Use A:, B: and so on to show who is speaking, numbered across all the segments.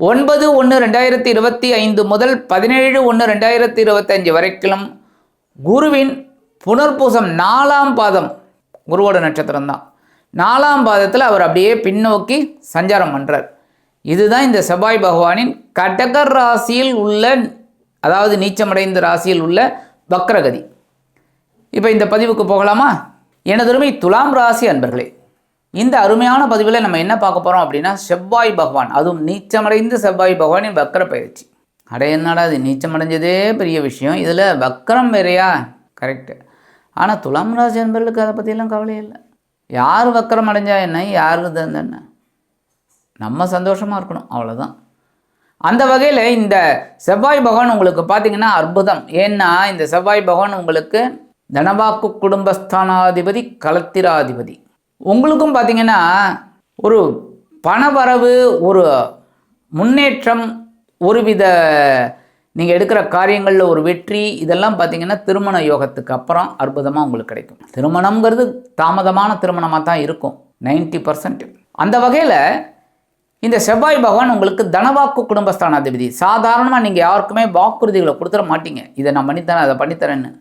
A: ஒன்பது ஒன்று ரெண்டாயிரத்தி இருபத்தி ஐந்து முதல் பதினேழு ஒன்று ரெண்டாயிரத்தி இருபத்தஞ்சு வரைக்கும் குருவின் புனர்பூசம் நாலாம் பாதம் குருவோட நட்சத்திரம் தான். நாலாம் பாதத்தில் அவர் அப்படியே பின்னோக்கி சஞ்சாரம் பண்ணுறார் இதுதான் இந்த செவ்வாய் பகவானின் கடகர் ராசியில் உள்ள அதாவது நீச்சமடைந்த ராசியில் உள்ள வக்ரகதி. இப்போ இந்த பதிவுக்கு போகலாமா? எனதுருமை துலாம் ராசி அன்பர்களே இந்த அருமையான பதிவில் நம்ம என்ன பார்க்க போகிறோம் அப்படின்னா செவ்வாய் பகவான். அதுவும் நீச்சமடைந்து செவ்வாய் பகவானின் வக்கர பயிற்சி. அடைய என்னடா இது? நீச்சமடைஞ்சதே பெரிய விஷயம். இதில் வக்கரம் வேறையா? கரெக்டு ஆனால் துலாம் ராசி என்பர்களுக்கு அதை பற்றியெல்லாம் கவலை இல்லை. யார் வக்கரம் அடைஞ்சா என்ன? யார் இது என்ன? நம்ம சந்தோஷமாக இருக்கணும். அவ்வளோதான் அந்த வகையில் இந்த செவ்வாய் பகவான் உங்களுக்கு பார்த்தீங்கன்னா அற்புதம். ஏன்னா இந்த செவ்வாய் பகவான் உங்களுக்கு தனவாக்கு குடும்பஸ்தானாதிபதி கலத்திராதிபதி. உங்களுக்கும் பார்த்தீங்கன்னா ஒரு பணவரவு ஒரு முன்னேற்றம் ஒருவித நீங்கள் எடுக்கிற காரியங்களில் ஒரு வெற்றி இதெல்லாம் பார்த்தீங்கன்னா திருமண யோகத்துக்கு அப்புறம் அற்புதமாக உங்களுக்கு கிடைக்கும். திருமணங்கிறது தாமதமான திருமணமாக தான் இருக்கும் நைன்டி பர்சன்ட். அந்த வகையில் இந்த செவ்வாய் பகவான் உங்களுக்கு தனவாக்கு குடும்பஸ்தானாதிபதி. சாதாரணமாக நீங்கள் யாருக்குமே வாக்குறுதிகளை கொடுத்துட மாட்டீங்க. இதை நான் பண்ணித்தரேன் அதை பண்ணித்தரேன்னு.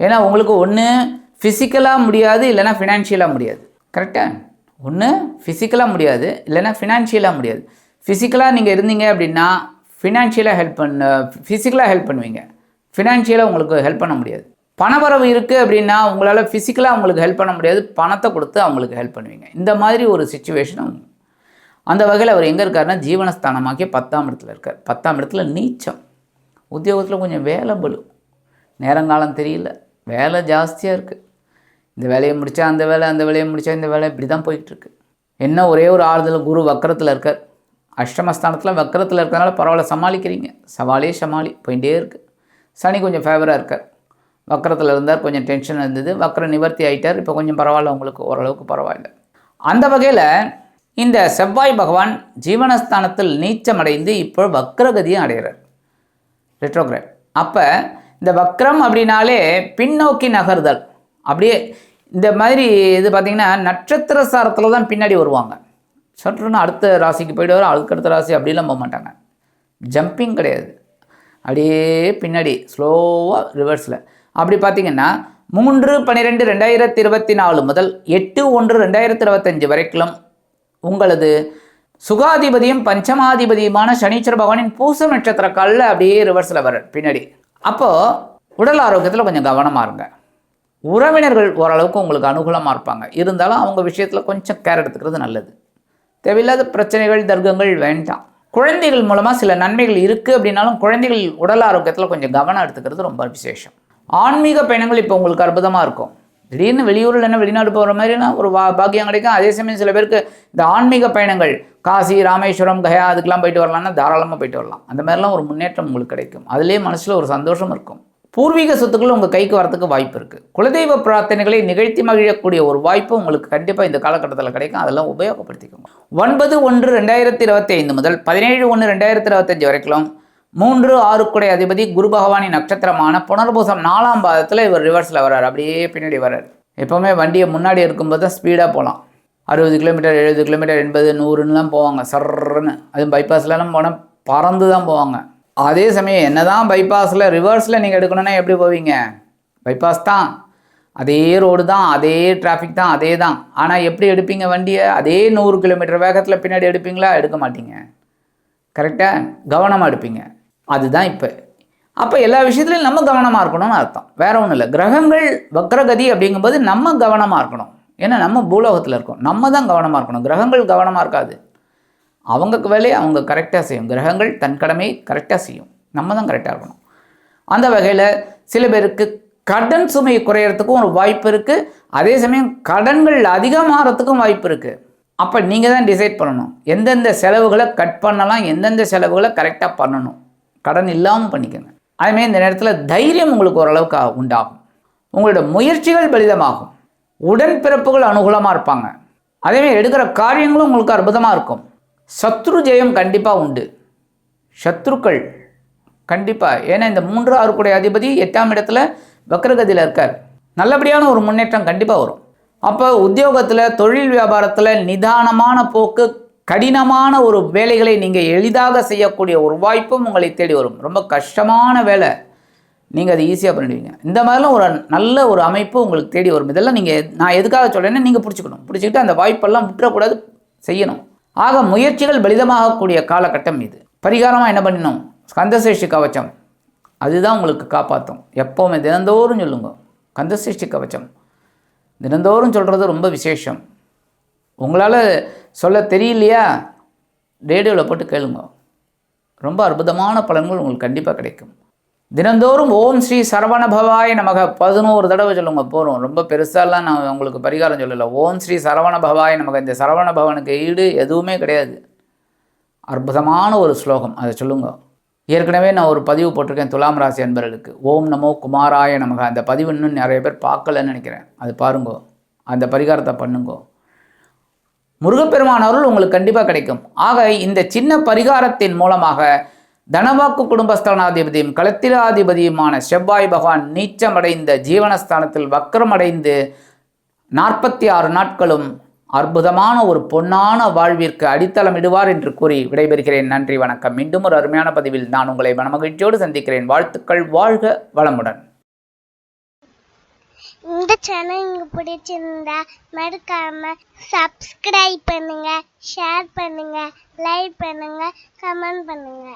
A: ஏன்னா உங்களுக்கு ஒன்று ஃபிசிக்கலாக முடியாது இல்லைன்னா ஃபினான்ஷியலாக முடியாது. கரெக்டாக ஒன்று ஃபிசிக்கலாக முடியாது. இல்லைன்னா ஃபினான்ஷியலாக முடியாது. ஃபிசிக்கலாக நீங்கள் இருந்தீங்க அப்படின்னா ஃபினான்ஷியலாக ஹெல்ப் பண்ண ஃபிசிக்கலாக ஹெல்ப் பண்ணுவீங்க. ஃபினான்ஷியலாக உங்களுக்கு ஹெல்ப் பண்ண முடியாது. பணவரவு இருக்குது அப்படின்னா உங்களால் ஃபிசிக்கலாக அவங்களுக்கு ஹெல்ப் பண்ண முடியாது. பணத்தை கொடுத்து அவங்களுக்கு ஹெல்ப் பண்ணுவீங்க. இந்த மாதிரி ஒரு சுச்சுவேஷன் அந்த வகையில் அவர் எங்கே இருக்காருன்னா ஜீவனஸ்தானமாக்கி பத்தாம் இடத்துல இருக்கார். பத்தாம் இடத்துல நீச்சம். உத்தியோகத்தில் கொஞ்சம் வேலை பலு நேரங்காலம் தெரியல. வேலை ஜாஸ்தியாக இருக்குது இந்த வேலையை முடித்தா அந்த வேலை அந்த வேலையை முடித்தா இந்த வேலை இப்படி தான் போயிட்டுருக்கு. என்ன ஒரே ஒரு ஆறுதல் குரு வக்கரத்தில் இருக்கார். அஷ்டமஸ்தானத்தில் வக்கரத்தில் இருக்கிறதுனால பரவாயில்ல சமாளிக்கிறீங்க. சவாலே சமாளி போயிட்டே இருக்குது சனி கொஞ்சம் ஃபேவராக இருக்கார். வக்கரத்தில் இருந்தார் கொஞ்சம் டென்ஷன் இருந்தது. வக்கரம் நிவர்த்தி ஆகிட்டார் இப்போ கொஞ்சம் பரவாயில்ல உங்களுக்கு ஓரளவுக்கு பரவாயில்ல. அந்த வகையில் இந்த செவ்வாய் பகவான் ஜீவனஸ்தானத்தில் நீச்சமடைந்து இப்போ வக்ரகதியும் அடைகிறார். ரெட்ரோகிராட் அப்போ இந்த வக்ரம் அப்படின்னாலே பின்னோக்கி நகர்தல். அப்படியே இந்த மாதிரி இது பார்த்திங்கன்னா நட்சத்திர சாரத்தில் தான் பின்னாடி வருவாங்க. சற்றுன்னு அடுத்த ராசிக்கு போயிடுவார் அதுக்கு அடுத்த ராசி அப்படிலாம் போக மாட்டாங்க. ஜம்பிங் கிடையாது. அப்படியே பின்னாடி ஸ்லோவாக ரிவர்ஸில் அப்படி பார்த்தீங்கன்னா மூன்று பன்னிரெண்டு ரெண்டாயிரத்தி இருபத்தி நாலு முதல் எட்டு ஒன்று ரெண்டாயிரத்தி இருபத்தஞ்சு வரைக்கும் உங்களது சுகாதிபதியும் பஞ்சமாதிபதியுமான சனீஸ்வர பகவானின் பூச நட்சத்திர காலில் அப்படியே ரிவர்ஸில் வர பின்னாடி. அப்போது உடல் ஆரோக்கியத்தில் கொஞ்சம் கவனமாக இருங்க. உறவினர்கள் ஓரளவுக்கு உங்களுக்கு அனுகூலமாக இருப்பாங்க. இருந்தாலும் அவங்க விஷயத்தில் கொஞ்சம் கேர் எடுத்துக்கிறது நல்லது. தேவையில்லாத பிரச்சனைகள் தர்க்கங்கள் வேண்டாம். குழந்தைகள் மூலமாக சில நன்மைகள் இருக்குது அப்படின்னாலும் குழந்தைகள் உடல் ஆரோக்கியத்தில் கொஞ்சம் கவனம் எடுத்துக்கிறது ரொம்ப விசேஷம். ஆன்மீக பயணங்கள் இப்போ உங்களுக்கு அற்புதமாக இருக்கும். திடீர்னு வெளியூரில் என்ன வெளிநாடு போகிற மாதிரினா ஒரு வா பாக்கியம் கிடைக்கும். அதே சமயம் சில பேருக்கு இந்த ஆன்மீக பயணங்கள் காசி ராமேஸ்வரம் கயா அதுக்கெல்லாம் போயிட்டு வரலாம்னா தாராளமாக போயிட்டு வரலாம். அந்த மாதிரிலாம் ஒரு முன்னேற்றம் உங்களுக்கு கிடைக்கும். அதுலேயே மனசில் ஒரு சந்தோஷம் இருக்கும். பூர்வீக சொத்துக்கள் உங்கள் கைக்கு வரத்துக்கு வாய்ப்பு இருக்குது குலதெய்வ பிரார்த்தனைகளை நிகழ்த்தி மகிழக்கூடிய ஒரு வாய்ப்பு உங்களுக்கு கண்டிப்பாக இந்த காலகட்டத்தில் கிடைக்கும். அதெல்லாம் உபயோகப்படுத்திக்கோங்க. ஒன்பது ஒன்று ரெண்டாயிரத்தி இருபத்தி ஐந்து முதல் பதினேழு ஒன்று ரெண்டாயிரத்தி இருபத்தஞ்சு வரைக்கும் மூன்று ஆறுக்குடை அதிபதி குரு பகவானின் நட்சத்திரமான புனர்பூசம் நாலாம் பாதத்தில் இவர் ரிவர்ஸில் வர்றார். அப்படியே பின்னாடி வர்றார். எப்போவுமே வண்டியை முன்னாடி இருக்கும்போது தான் ஸ்பீடாக போகலாம் அறுபது கிலோமீட்டர் எழுபது கிலோமீட்டர் எண்பது நூறுன்னுலாம் போவாங்க. சர்ன்னு அதுவும் பைபாஸ்லலாம் போனால் பறந்து தான் போவாங்க. அதே சமயம் என்ன தான் பைபாஸில் ரிவர்ஸில் நீங்கள் எடுக்கணும்னா எப்படி போவீங்க? பைபாஸ் தான். அதே ரோடு தான் அதே டிராஃபிக் தான் அதே தான். ஆனால் எப்படி எடுப்பீங்க வண்டியை? அதே நூறு கிலோமீட்டர் வேகத்தில் பின்னாடி எடுப்பீங்களா? எடுக்க மாட்டீங்க. கரெக்டாக கவனமாக எடுப்பீங்க. அதுதான் இப்போ. அப்போ எல்லா விஷயத்துலையும் நம்ம கவனமாக இருக்கணும்னு அர்த்தம். வேற ஒன்றும் இல்லை. கிரகங்கள் வக்ரகதி அப்படிங்கும்போது நம்ம கவனமாக இருக்கணும். ஏன்னா நம்ம பூலோகத்தில் இருக்கோம். நம்ம தான் கவனமாக இருக்கணும். கிரகங்கள் கவனமாக இருக்காது. அவங்க வேலையை அவங்க கரெக்டாக செய்யும். கிரகங்கள் தன் கடமையை கரெக்டாக செய்யும். நம்ம தான் கரெக்டாக இருக்கணும். அந்த வகையில் சில பேருக்கு கடன் சுமை குறையறதுக்கும் ஒரு வாய்ப்பு இருக்குது அதே சமயம் கடன்கள் அதிகமாகறதுக்கும் வாய்ப்பு இருக்குது அப்போ நீங்கள் தான் டிசைட் பண்ணணும். எந்தெந்த செலவுகளை கட் பண்ணலாம் எந்தெந்த செலவுகளை கரெக்டாக பண்ணணும். கடன் இல்லாமல் பண்ணிக்கோங்க. அதுமாரி இந்த நேரத்தில் தைரியம் உங்களுக்கு ஓரளவுக்கு உண்டாகும். உங்களோட முயற்சிகள் பலிதமாகும். உடன்பிறப்புகள் அனுகூலமாக இருப்பாங்க. அதேமாதிரி எடுக்கிற காரியங்களும் உங்களுக்கு அற்புதமாக இருக்கும். சத்ரு ஜெயம் கண்டிப்பாக உண்டு. சத்ருக்கள் கண்டிப்பாக ஏன்னா இந்த மூன்று ஆறுக்குடைய அதிபதி எட்டாம் இடத்துல வக்ரகதியில் இருக்கார். நல்லபடியான ஒரு முன்னேற்றம் கண்டிப்பாக வரும். அப்போ உத்தியோகத்தில் தொழில் வியாபாரத்தில் நிதானமான போக்கு கடினமான ஒரு வேலைகளை நீங்கள் எளிதாக செய்யக்கூடிய ஒரு வாய்ப்பும் உங்களை தேடி வரும். ரொம்ப கஷ்டமான வேலை. நீங்கள் அதை ஈஸியாக பண்ணிடுவீங்க. இந்த மாதிரிலாம் ஒரு நல்ல ஒரு அமைப்பு உங்களுக்கு தேடி வரும். இதெல்லாம் நீங்கள் நான் எதுக்காக சொல்கிறேன்னா நீங்கள் பிடிச்சிக்கணும். பிடிச்சிக்கிட்டு அந்த வாய்ப்பெல்லாம் விட்டுறக்கூடாது செய்யணும். ஆக முயற்சிகள் பலிதமாகக்கூடிய காலகட்டம் இது. பரிகாரமாக என்ன பண்ணினோம்? கந்தசேஷ்டி கவச்சம். அதுதான் உங்களுக்கு காப்பாற்றும் எப்போவுமே தினந்தோறும் சொல்லுங்க. கந்தசேஷ்டி கவச்சம். தினந்தோறும் சொல்கிறது ரொம்ப விசேஷம். உங்களால் சொல்ல தெரியலையா? ரேடியோவில் போட்டு கேளுங்க. ரொம்ப அற்புதமான பலன்கள் உங்களுக்கு கண்டிப்பாக கிடைக்கும். தினந்தோறும் ஓம் ஸ்ரீ சரவணபவாய் நமக. பதினோரு தடவை சொல்லுங்க போகிறோம் ரொம்ப பெருசாலாம் நான் உங்களுக்கு பரிகாரம் சொல்லலை. ஓம் ஸ்ரீ சரவணபவாய் நமக்கு இந்த சரவண பவனுக்கு ஈடு எதுவுமே கிடையாது. அற்புதமான ஒரு ஸ்லோகம். அதை சொல்லுங்க. ஏற்கனவே நான் ஒரு பதிவு போட்டிருக்கேன் துலாம் ராசி அன்பர்களுக்கு. ஓம் நமோ குமாராய நமக. அந்த பதிவு இன்னும் நிறைய பேர் பார்க்கலன்னு நினைக்கிறேன். அது பாருங்கோ. அந்த பரிகாரத்தை பண்ணுங்கோ. முருகப்பெருமானவர்கள் உங்களுக்கு கண்டிப்பாக கிடைக்கும். ஆக இந்த சின்ன பரிகாரத்தின் மூலமாக தனவாக்கு குடும்பஸ்தானாதிபதியும் களத்திராதிபதியுமான செவ்வாய் பகவான் நீச்சமடைந்த ஜீவனஸ்தானத்தில் வக்கரமடைந்து நாற்பத்தி ஆறு நாட்களும் அற்புதமான ஒரு பொன்னான வாழ்விற்கு அடித்தளமிடுவார் என்று கூறி விடைபெறுகிறேன். நன்றி வணக்கம். மீண்டும் ஒரு அருமையான பதிவில் நான் உங்களை மனமகிழ்ச்சியோடு சந்திக்கிறேன். வாழ்த்துக்கள் வாழ்க வளமுடன்.
B: இந்த சேனல் உங்களுக்கு பிடிச்சிருந்தா மறக்காம சப்ஸ்கிரைப் பண்ணுங்க ஷேர் பண்ணுங்க லைக் பண்ணுங்க கமெண்ட் பண்ணுங்க.